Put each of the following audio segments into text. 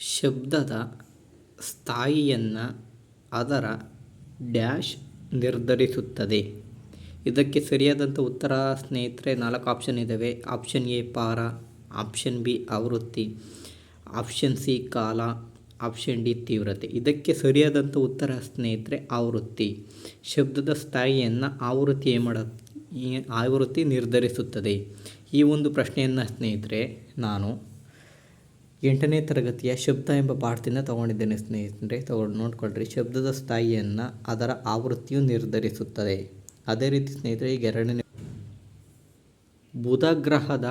ಶಬ್ದದ ಸ್ಥಾಯಿಯನ್ನು ಅದರ ಡ್ಯಾಶ್ ನಿರ್ಧರಿಸುತ್ತದೆ. ಇದಕ್ಕೆ ಸರಿಯಾದಂಥ ಉತ್ತರ ಸ್ನೇಹಿತರೆ, ನಾಲ್ಕು ಆಪ್ಷನ್ ಇದ್ದಾವೆ ಆಪ್ಷನ್ ಎ ಪಾರ. ಆಪ್ಷನ್ ಬಿ ಆವೃತ್ತಿ. ಆಪ್ಷನ್ ಸಿ ಕಾಲ. ಆಪ್ಷನ್ ಡಿ ತೀವ್ರತೆ. ಇದಕ್ಕೆ ಸರಿಯಾದಂಥ ಉತ್ತರ ಸ್ನೇಹಿತರೆ, ಆವೃತ್ತಿ. ಶಬ್ದದ ಸ್ಥಾಯಿಯನ್ನು ಆವೃತ್ತಿ ಏನು ಮಾಡ, ಆವೃತ್ತಿ ನಿರ್ಧರಿಸುತ್ತದೆ. ಈ ಒಂದು ಪ್ರಶ್ನೆಯನ್ನು ಸ್ನೇಹಿತರೆ, ನಾನು ಎಂಟನೇ ತರಗತಿಯ ಶಬ್ದ ಎಂಬ ಪಾಠದಿಂದ ತಗೊಂಡಿದ್ದೇನೆ ಸ್ನೇಹಿತರೆ. ತಗೊಂಡು ನೋಡ್ಕೊಳ್ರಿ. ಶಬ್ದದ ಸ್ಥಾಯಿಯನ್ನು ಅದರ ಆವೃತ್ತಿಯು ನಿರ್ಧರಿಸುತ್ತದೆ. ಅದೇ ರೀತಿ ಸ್ನೇಹಿತರೆ, ಈಗ ಎರಡನೇ ಬುಧಗ್ರಹದ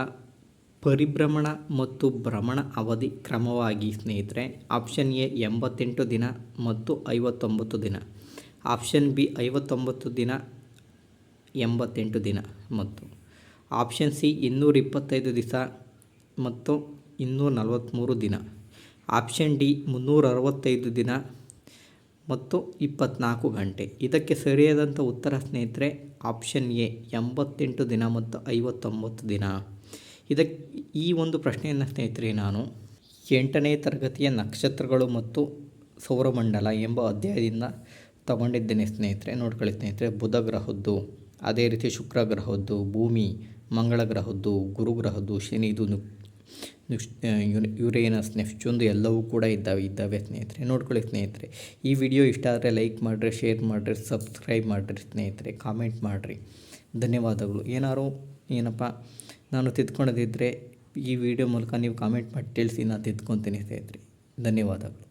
ಪರಿಭ್ರಮಣ ಮತ್ತು ಭ್ರಮಣ ಅವಧಿ ಕ್ರಮವಾಗಿ ಸ್ನೇಹಿತರೆ, ಆಪ್ಷನ್ ಎ ಎಂಬತ್ತೆಂಟು ದಿನ ಮತ್ತು ಐವತ್ತೊಂಬತ್ತು ದಿನ. ಆಪ್ಷನ್ ಬಿ ಐವತ್ತೊಂಬತ್ತು ದಿನ, ಎಂಬತ್ತೆಂಟು ದಿನ ಮತ್ತು ಆಪ್ಷನ್ ಸಿ ಇನ್ನೂರ ಇಪ್ಪತ್ತೈದು ದಿವಸ ಮತ್ತು ಇನ್ನೂರ ನಲವತ್ತ್ಮೂರು ದಿನ. ಆಪ್ಷನ್ ಡಿ ಮುನ್ನೂರ ಅರವತ್ತೈದು ದಿನ ಮತ್ತು ಇಪ್ಪತ್ತ್ನಾಲ್ಕು ಗಂಟೆ. ಇದಕ್ಕೆ ಸರಿಯಾದಂಥ ಉತ್ತರ ಸ್ನೇಹಿತರೆ, ಆಪ್ಷನ್ ಎ ಎಂಬತ್ತೆಂಟು ದಿನ ಮತ್ತು ಐವತ್ತೊಂಬತ್ತು ದಿನ. ಇದಕ್ಕೆ ಈ ಒಂದು ಪ್ರಶ್ನೆಯನ್ನು ಸ್ನೇಹಿತರೆ ನಾನು ಎಂಟನೇ ತರಗತಿಯ ನಕ್ಷತ್ರಗಳು ಮತ್ತು ಸೌರಮಂಡಲ ಎಂಬ ಅಧ್ಯಾಯದಿಂದ ತಗೊಂಡಿದ್ದೇನೆ ಸ್ನೇಹಿತರೆ, ನೋಡ್ಕೊಳ್ಳಿ ಸ್ನೇಹಿತರೆ. ಬುಧ ಗ್ರಹದ್ದು, ಅದೇ ರೀತಿ ಶುಕ್ರ ಗ್ರಹದ್ದು, ಭೂಮಿ, ಮಂಗಳ ಗ್ರಹದ್ದು, ಗುರು ಗ್ರಹದ್ದು ಶನಿದು ಯುರೇನಸ್ ನೆಫ್ಚೊಂದು ಎಲ್ಲವೂ ಕೂಡ ಇದ್ದಾವೆ ಇದ್ದಾವೆ ಸ್ನೇಹಿತರೆ. ನೋಡ್ಕೊಳ್ಳಿ ಸ್ನೇಹಿತರೆ. ಈ ವಿಡಿಯೋ ಇಷ್ಟ ಆದರೆ ಲೈಕ್ ಮಾಡಿರಿ, ಶೇರ್ ಮಾಡಿರಿ, ಸಬ್ಸ್ಕ್ರೈಬ್ ಮಾಡಿರಿ ಸ್ನೇಹಿತರೆ. ಕಾಮೆಂಟ್ ಮಾಡಿರಿ. ಧನ್ಯವಾದಗಳು. ಏನಾರು ಏನಪ್ಪ, ನಾನು ತಿದ್ಕೊಳ್ಳೋದಿದ್ದರೆ ಈ ವಿಡಿಯೋ ಮೂಲಕ ನೀವು ಕಾಮೆಂಟ್ ಮಾಡಿ, ತಿಳಿಸಿ, ನಾನು ತಿದ್ಕೊತೀನಿ ಸ್ನೇಹಿತರೆ. ಧನ್ಯವಾದಗಳು.